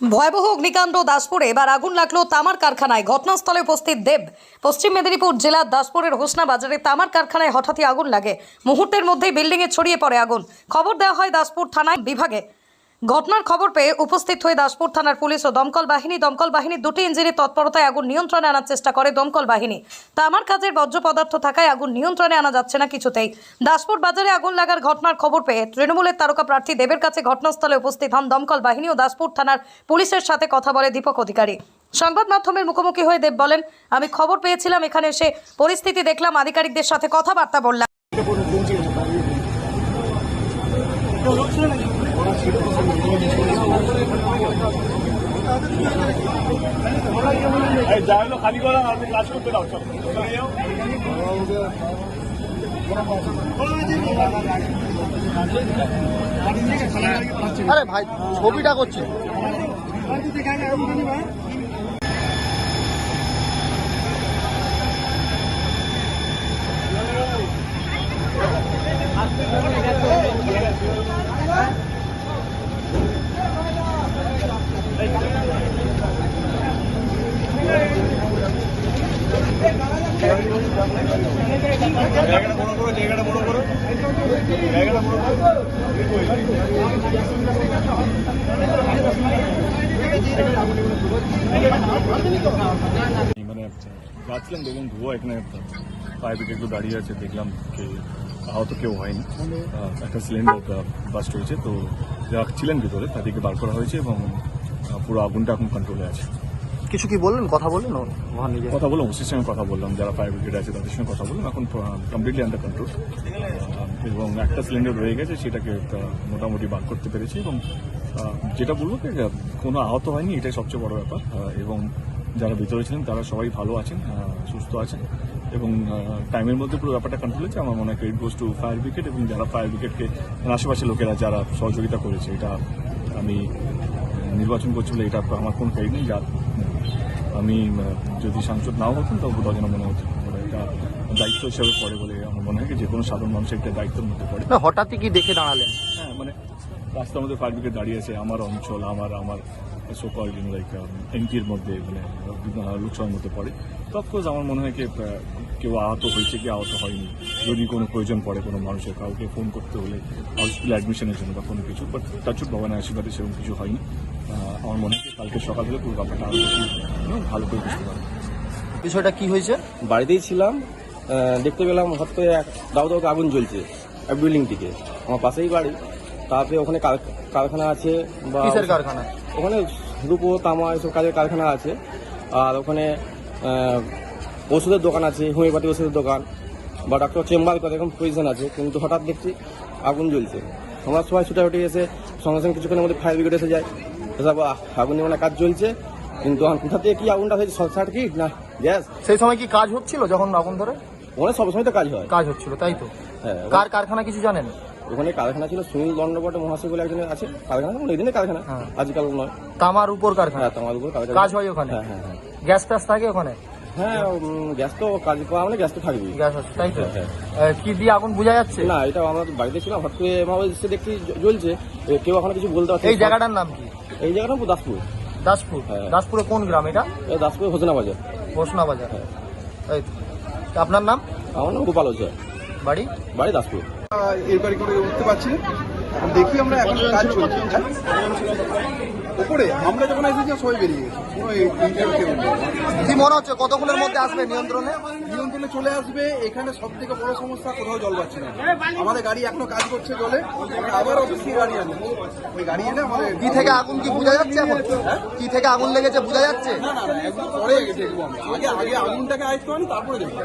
ভয়াবহ অগ্নিকাণ্ড দাসপুরে। এবার আগুন লাগল তামার কারখানায়। ঘটনাস্থলে উপস্থিত দেব। পশ্চিম মেদিনীপুর জেলার দাসপুরের হোসনা বাজারে তামার কারখানায় হঠাৎই আগুন লাগে। মুহূর্তের মধ্যেই বিল্ডিংয়ে ছড়িয়ে পড়ে আগুন। খবর দেওয়া হয় দাসপুর থানায় বিভাগে। ঘটনার খবর পেয়ে উপস্থিত হয়ে দাসপুর থানার পুলিশ ও দমকল বাহিনী, দমকল বাহিনীর দুটি ইঞ্জিনের তৎপরতায় আগুন নিয়ন্ত্রণে আনার চেষ্টা করে দমকল বাহিনী। তামার কাজের বর্জ্য পদার্থ থাকায় আগুন নিয়ন্ত্রণে আনা যাচ্ছে না কিছুতেই। দাসপুর বাজারে আগুন লাগার ঘটনার খবর পেয়ে তৃণমূলের তারকা প্রার্থী দেবের কাছে ঘটনাস্থলে উপস্থিত হন দমকল বাহিনী ও দাসপুর থানার পুলিশের সাথে কথা বলে দীপক অধিকারী। সংবাদ মাধ্যমের মুখোমুখি হয়ে দেব বলেন, আমি খবর পেয়েছিলাম, এখানে এসে পরিস্থিতি দেখলাম, আধিকারিকদের সাথে কথাবার্তা বললাম। যা হলো খালি করা আপনি কাজ দাও চলো। আরে ভাই ছবিটা করছি। মানে যাচ্ছিলাম দেখুন ধোয়া এখানে ফায়ার ব্রিগেড দাঁড়িয়ে আছে, দেখলাম যে আহত কেউ হয়নি। একটা সিলিন্ডার বাস্ট হয়েছে তো যারা ভিতরে, তাদেরকে বার করা হয়েছে এবং পুরো আগুনটা এখন কন্ট্রোলে আছে। কিছু কি বললেন? কথা বললেন? কথা বললাম, ওসির সঙ্গে কথা বললাম, যারা ফায়ার ব্রিগেড আছে তাদের সঙ্গে কথা বললাম, এখন কমপ্লিটলি আন্ডার কন্ট্রোল এবং একটা সিলিন্ডার রয়ে গেছে, সেটাকে মোটামুটি বার করতে পেরেছি এবং যেটা বলব যে কোনো আহত হয়নি, এটাই সবচেয়ে বড় ব্যাপার। এবং যারা ভিতরে ছিলেন, তারা সবাই ভালো আছেন সুস্থ আছেন। এবং টাইমের মধ্যে পুরো ব্যাপারটা কন্ট্রোল হয়েছে। আমার মনে হয় credit goes to fire brigade এবং যারা ফায়ার ব্রিগেডকে আশেপাশের লোকেরা যারা সহযোগিতা করেছে, এটা আমি নির্বাচন করছি বলে এটা আমার কোনো ক্রেডিট নেই। যার আমি যদি সাংসদ নাও হতাম তবু যেন মনে হতো এটা দায়িত্ব হিসেবে পড়ে বলে আমার মনে হয় যে কোনো সাধারণ মানুষের একটা দায়িত্বের মধ্যে পড়ে। হঠাৎই কি দেখে দাঁড়ালেন? হ্যাঁ মানে রাস্তার মধ্যে ফায়ার ব্রিগেড দাঁড়িয়ে আছে আমার অঞ্চল আমার আমার সোকল লাইক এমপির মধ্যে মানে লোকসভার মধ্যে পড়ে। তৎকোজ আমার মনে হয় কি কেউ আহত হয়েছে কি আহত হয়নি। যদি কোনো প্রয়োজন পড়ে কোনো মানুষের কাউকে ফোন করতে হলে হসপিটাল অ্যাডমিশনের জন্য বা কোনো কিছু বাট তাছুট ভগবানের আশীর্বাদে সেরকম কিছু হয়নি। আমার মনে হয় কালকে সকাল হলে পুরো ব্যাপারটা আরও বেশি ভালো করে বুঝতে পারব। বিষয়টা কি হয়েছে? বাড়িতেই ছিলাম দেখতে পেলাম হঠাৎ করে এক দাও দাও আগুন জ্বলছে এক বিল্ডিং থেকে। আমার পাশেই বাড়ি তারপরে ওখানে কার- কারখানা আছে বা কারখানা? ওখানে রূপো তামা এসব কাজের কারখানা আছে। আর ওখানে ওষুধের দোকান আছে হোমিওপ্যাথি ওষুধের দোকান বা ডাক্তার চেম্বার করে এরকম পজিশন আছে। কিন্তু হঠাৎ দেখছি আগুন জ্বলছে। আমরা সবাই ছুটাছুটি এসে সঙ্গে সঙ্গে কিছুক্ষণের মধ্যে ফায়ার ব্রিগেড এসে যায়। এসব আগুন নিবানোর কাজ চলছে। কিন্তু কোথা থেকে কি আগুনটা হয়েছে শর্ট সার্কিট না গ্যাস। সেই সময় কি কাজ হচ্ছিল যখন আগুন ধরে? ওখানে সবসময় তো কাজ হয়। কাজ হচ্ছিল তাই তো? হ্যাঁ কার কারখানা কিছু জানেন? ওখানে কারখানা ছিল সুনীল দণ্ডপটে মহাশয় বলে একজন আছে। কারখানা এই দিনে কারখানা হ্যাঁ। আজকাল নয়। তামার উপর কারখানা? হ্যাঁ তোমার উপর কারখানা। কাজ হয় ওখানে? হ্যাঁ হ্যাঁ হ্যাঁ। গ্যাস ট্যাস থাকে ওখানে? হ্যাঁ গ্যাস তো কাজ করা মানে গ্যাস তো থাকবেই। গ্যাস আছে তাই তো? কি দিয়ে আগুন বোঝা যাচ্ছে? না এটা আমরা বাড়িতে ছিলাম হঠাৎ করে এসে দেখছি জ্বলছে। কেউ এখনও কিছু বলতে পারছে এই জায়গাটার নাম কি? এই জায়গাটা পুরো দাসপুর। দাসপুর? হ্যাঁ। দাসপুরে কোন গ্রাম এটা? এই দাসপুর হোসনা বাজার। হোসনা বাজার। এই তা। আপনার নাম? আমার নাম গোপাল হচ্ছে। বাড়ি? বাড়ি দাসপুর। এরবারি করে উঠতে পারছি। দেখি আমরা এখন কাজ চলছে। হ্যাঁ? উপরে আমরা যখন এসেছি সবাই বেরিয়ে গেছে। কেউ কি মনে হচ্ছে কতক্ষণের মধ্যে আসবে নিয়ন্ত্রণে? নিয়ন্ত্রণে চলে আসবে এখানে সব থেকে বড় সমস্যা কোথাও জল পাচ্ছে না। আমাদের গাড়ি এখনও কাজ করছে জলে আবার অফিস গাড়ি আনব। ওই গাড়ি এনে আমাদের কি থেকে আগুন কি বোঝা যাচ্ছে এখন? কি থেকে আগুন লেগেছে বোঝা যাচ্ছে? না না না একদম পরে দেখব আগে আগে আগুনটাকে আয়ত্ত আনি তারপরে দেখব।